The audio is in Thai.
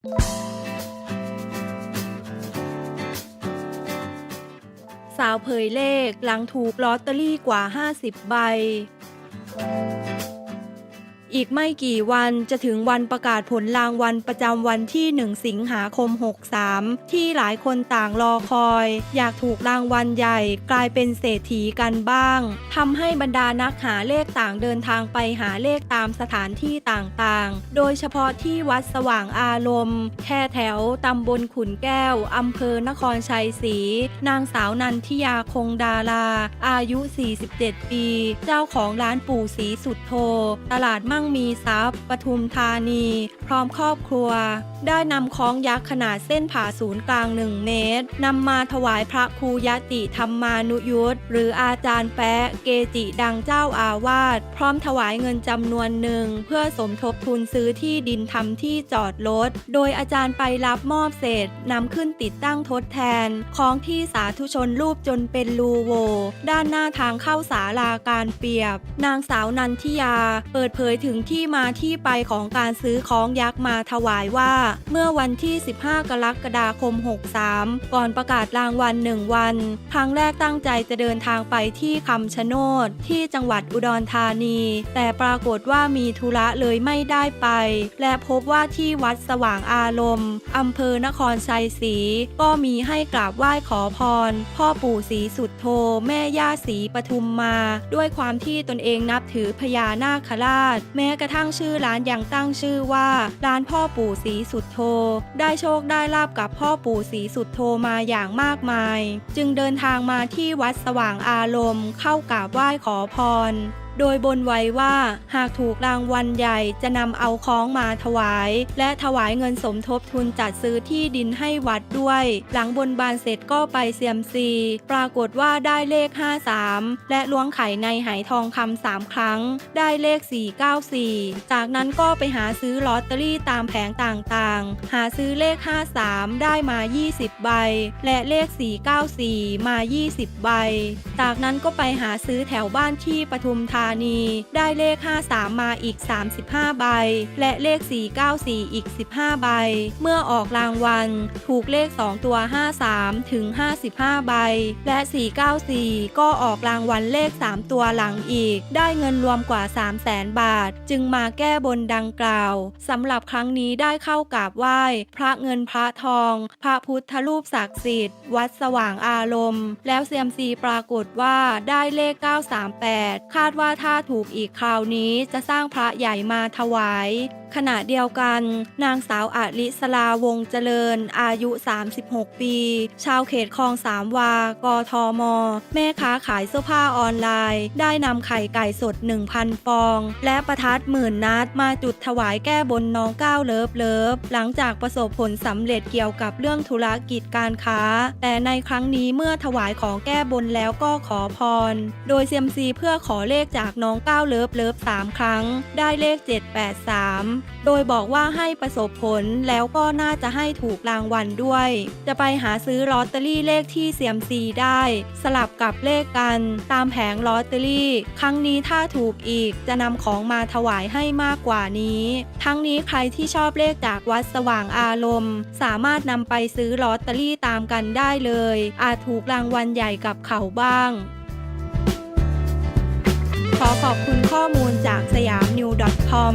สาวเผยเลขหลังถูกลอตเตอรี่กว่า 50 ใบ อีกไม่กี่วันจะถึงวันประกาศผลรางวัลประจำวันที่ 1 สิงหาคม 63 ที่หลายคนต่างรอคอย อยากถูกรางวัลใหญ่กลายเป็นเศรษฐีกันบ้างทำให้บรรดานักหาเลขต่างเดินทางไปหาเลขตามสถานที่ต่างๆ โดยเฉพาะที่วัดสว่างอารมณ์แค่แถวตำบลขุนแก้วอำเภอนครชัยศรีนางสาวนันทิยาคงดารา อายุ 47 ปี เจ้าของร้านปู่ศรีสุดโท ตลาดมั่งมีทรัพย์ ปทุมธานี พร้อมครอบครัว ได้นำคล้องยักษ์ขนาดเส้นผ่าศูนย์กลาง 1 เมตรนำมาถวายพระครูยติธรรมานุยุตหรืออาจารย์แปะเกจิดังเจ้าอาวาสพร้อมถวายเงินจำนวนหนึ่ง เพื่อสมทบทุนซื้อที่ดินทำที่จอดรถโดยอาจารย์ไปรับมอบเสร็จนำขึ้นติดตั้งทดแทนของที่สาธุชนรูปจนเป็นรูโว ด้านหน้าทางเข้าศาลาการเปียบ นางสาวนันทิยา เปิดเผยถึงึงที่มาที่ไปของการซื้อของยักษ์มาถวายว่า เมื่อวันที่ 15 กรกฎาคม 63 ก่อนประกาศรางวัลหนึ่งวัน ครั้งแรกตั้งใจจะเดินทางไปที่คำชะโนดที่จังหวัดอุดรธานี แต่ปรากฏว่ามีธุระเลยไม่ได้ไป และพบว่าที่วัดสว่างอารมณ์อำเภอนครชัยศรีก็มีให้กราบไหว้ขอพร พ่อปู่ศรีสุดโท แม่ย่าศรีปทุมมา ด้วยความที่ตนเองนับถือพญานาคราชม้กระทั่งชื่อร้านยังตั้งชื่อว่า ร้านพ่อปู่ศรีสุดโท ได้โชคได้ลาบกับพ่อปู่ศรีสุดโทมาอย่างมากมาย จึงเดินทางมาที่วัดสว่างอารมณ์ เข้ากราบไหว้ขอพรโดยบนไว้ว่าหากถูกรางวัลใหญ่จะนำเอาของมาถวาย และถวายเงินสมทบทุนจัดซื้อที่ดินให้วัดด้วย หลังบนบานเสร็จก็ไปเซียมซีปรากฏว่าได้เลข 53 และล้วงไข่ในไหทองคำสามครั้ง ได้เลข 494 จากนั้นก็ไปหาซื้อลอตเตอรี่ตามแผงต่างๆ หาซื้อเลข 53 ได้มา 20 ใบ และเลข 494 มา 20 ใบ จากนั้นก็ไปหาซื้อแถวบ้านที่ปทุมธานี ได้เลข 53 มาอีก 35 ใบ และเลข 494 อีก 15 ใบ เมื่อออกรางวัล ถูกเลข 2 ตัว 53 ถึง 55 ใบ และ 494 ก็ออกรางวัลเลข 3 ตัวหลังอีก ได้เงินรวมกว่า 3 0 0แสนบาท จึงมาแก้บนดังกล่าวสำหรับครั้งนี้ได้เข้ากราบไหว้ พระเงินพระทอง พระพุทธรูปศักดิ์สิทธิ์ วัดสว่างอารมณ์ แล้วเซียมซีปรากฏว่าได้เลข 938 คาดว่าถ้าถูกอีกคราวนี้จะสร้างพระใหญ่มาถวาย ขณะเดียวกัน นางสาวอาลิสลาวงเจริญ อายุ 36 ปี ชาวเขตคลองสามวา กทม แม่ค้าขายเสื้อผ้าออนไลน์ ได้นำไข่ไก่สด 1,000 ฟอง และประทัดหมื่นนัด มาจุดถวายแก้บนน้องก้าวเลิฟเลิฟ หลังจากประสบผลสำเร็จเกี่ยวกับเรื่องธุรกิจการค้า แต่ในครั้งนี้เมื่อถวายของแก้บนแล้วก็ขอพร โดยเซียมซีเพื่อขอเลขจากน้องก้าวเลิฟเลิฟ3ครั้ง ได้เลข 783โดยบอกว่าให้ประสบผลแล้วก็น่าจะให้ถูกรางวัลด้วย จะไปหาซื้อลอตเตอรี่เลขที่เซียมซีได้ สลับกับเลขกัน ตามแผงลอตเตอรี่ ครั้งนี้ถ้าถูกอีกจะนำของมาถวายให้มากกว่านี้ ทั้งนี้ใครที่ชอบเลขจากวัดสว่างอารมณ์ สามารถนำไปซื้อลอตเตอรี่ตามกันได้เลย อาจถูกรางวัลใหญ่กับเขาบ้างขอขอบคุณข้อมูลจากสยามนิว .com